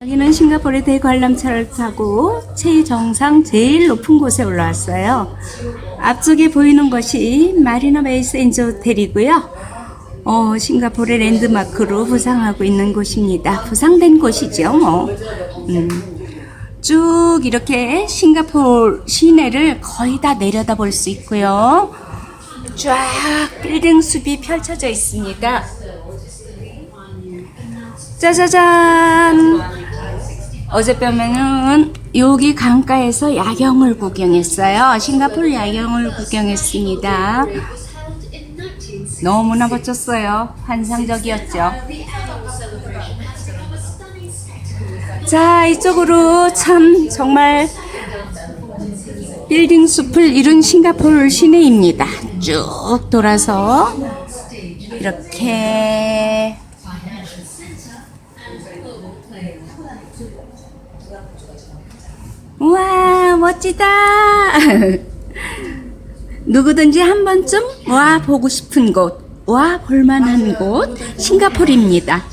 여기는 싱가포르의 대관람차를 타고 최정상 제일 높은 곳에 올라왔어요. 앞쪽에 보이는 것이 마리나 베이 센즈 호텔이고요. 어, 싱가포르의 랜드마크로 부상하고 있는 곳입니다. 부상된 곳이죠, 뭐. 음. 쭉 이렇게 싱가포르 시내를 거의 다 내려다 볼 수 있고요. 쫙 빌딩 숲이 펼쳐져 있습니다. 짜자잔! 어젯밤에는 여기 강가에서 야경을 구경했어요. 싱가포르 야경을 구경했습니다. 너무나 멋졌어요. 환상적이었죠. 자, 이쪽으로 참 정말 빌딩 숲을 이룬 싱가포르 시내입니다. 쭉 돌아서 이렇게 우와 멋지다 누구든지 한 번쯤 와 보고 싶은 곳, 와 볼만한 곳 싱가포르입니다.